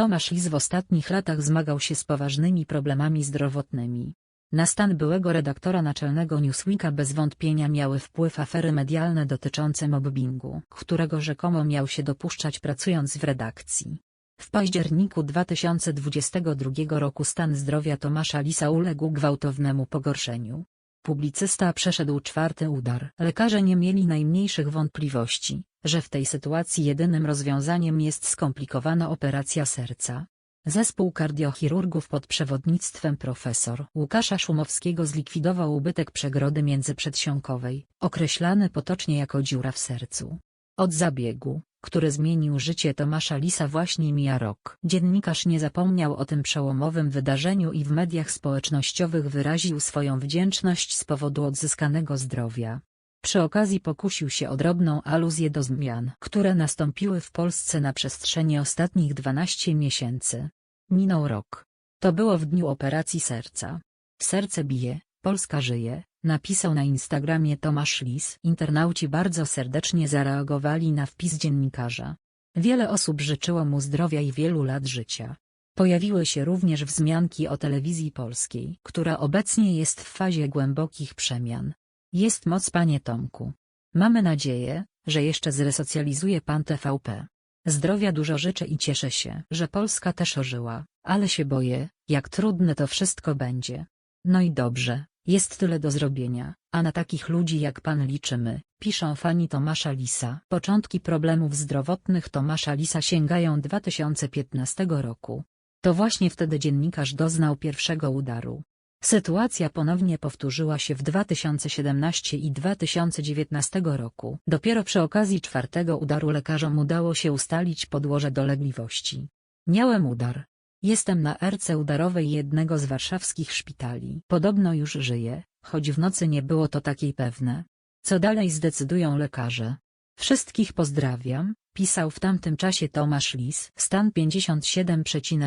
Tomasz Lis w ostatnich latach zmagał się z poważnymi problemami zdrowotnymi. Na stan byłego redaktora naczelnego Newsweeka bez wątpienia miały wpływ afery medialne dotyczące mobbingu, którego rzekomo miał się dopuszczać pracując w redakcji. W październiku 2022 roku stan zdrowia Tomasza Lisa uległ gwałtownemu pogorszeniu. Publicysta przeszedł czwarty udar. Lekarze nie mieli najmniejszych wątpliwości, że w tej sytuacji jedynym rozwiązaniem jest skomplikowana operacja serca. Zespół kardiochirurgów pod przewodnictwem profesor Łukasza Szumowskiego zlikwidował ubytek przegrody międzyprzedsionkowej, określany potocznie jako dziura w sercu. Od zabiegu, który zmienił życie Tomasza Lisa właśnie mija rok. Dziennikarz nie zapomniał o tym przełomowym wydarzeniu i w mediach społecznościowych wyraził swoją wdzięczność z powodu odzyskanego zdrowia. Przy okazji pokusił się o drobną aluzję do zmian, które nastąpiły w Polsce na przestrzeni ostatnich 12 miesięcy. Minął rok. To było w dniu operacji serca. Serce bije, Polska żyje, napisał na Instagramie Tomasz Lis. Internauci bardzo serdecznie zareagowali na wpis dziennikarza. Wiele osób życzyło mu zdrowia i wielu lat życia. Pojawiły się również wzmianki o telewizji polskiej, która obecnie jest w fazie głębokich przemian. Jest moc panie Tomku. Mamy nadzieję, że jeszcze zresocjalizuje pan TVP. Zdrowia dużo życzę i cieszę się, że Polska też ożyła, ale się boję, jak trudne to wszystko będzie. No i dobrze, jest tyle do zrobienia, a na takich ludzi jak pan liczymy, piszą fani Tomasza Lisa. Początki problemów zdrowotnych Tomasza Lisa sięgają 2015 roku. To właśnie wtedy dziennikarz doznał pierwszego udaru. Sytuacja ponownie powtórzyła się w 2017 i 2019 roku. Dopiero przy okazji czwartego udaru lekarzom udało się ustalić podłoże dolegliwości. Miałem udar. Jestem na erce udarowej jednego z warszawskich szpitali. Podobno już żyję, choć w nocy nie było to takiej pewne. Co dalej zdecydują lekarze. Wszystkich pozdrawiam, pisał w tamtym czasie Tomasz Lis. Stan 57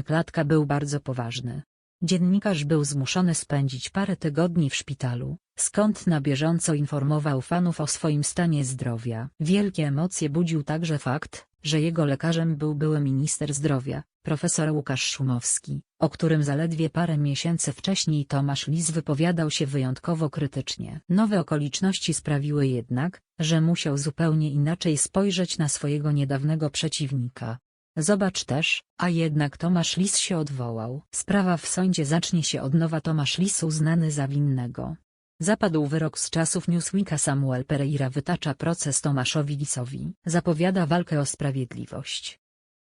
latka był bardzo poważny. Dziennikarz był zmuszony spędzić parę tygodni w szpitalu, skąd na bieżąco informował fanów o swoim stanie zdrowia. Wielkie emocje budził także fakt, że jego lekarzem był były minister zdrowia, profesor Łukasz Szumowski, o którym zaledwie parę miesięcy wcześniej Tomasz Lis wypowiadał się wyjątkowo krytycznie. Nowe okoliczności sprawiły jednak, że musiał zupełnie inaczej spojrzeć na swojego niedawnego przeciwnika. Zobacz też, a jednak Tomasz Lis się odwołał. Sprawa w sądzie zacznie się od nowa Tomasz Lis uznany za winnego. Zapadł wyrok z czasów Newsweeka Samuel Pereira wytacza proces Tomaszowi Lisowi. Zapowiada walkę o sprawiedliwość.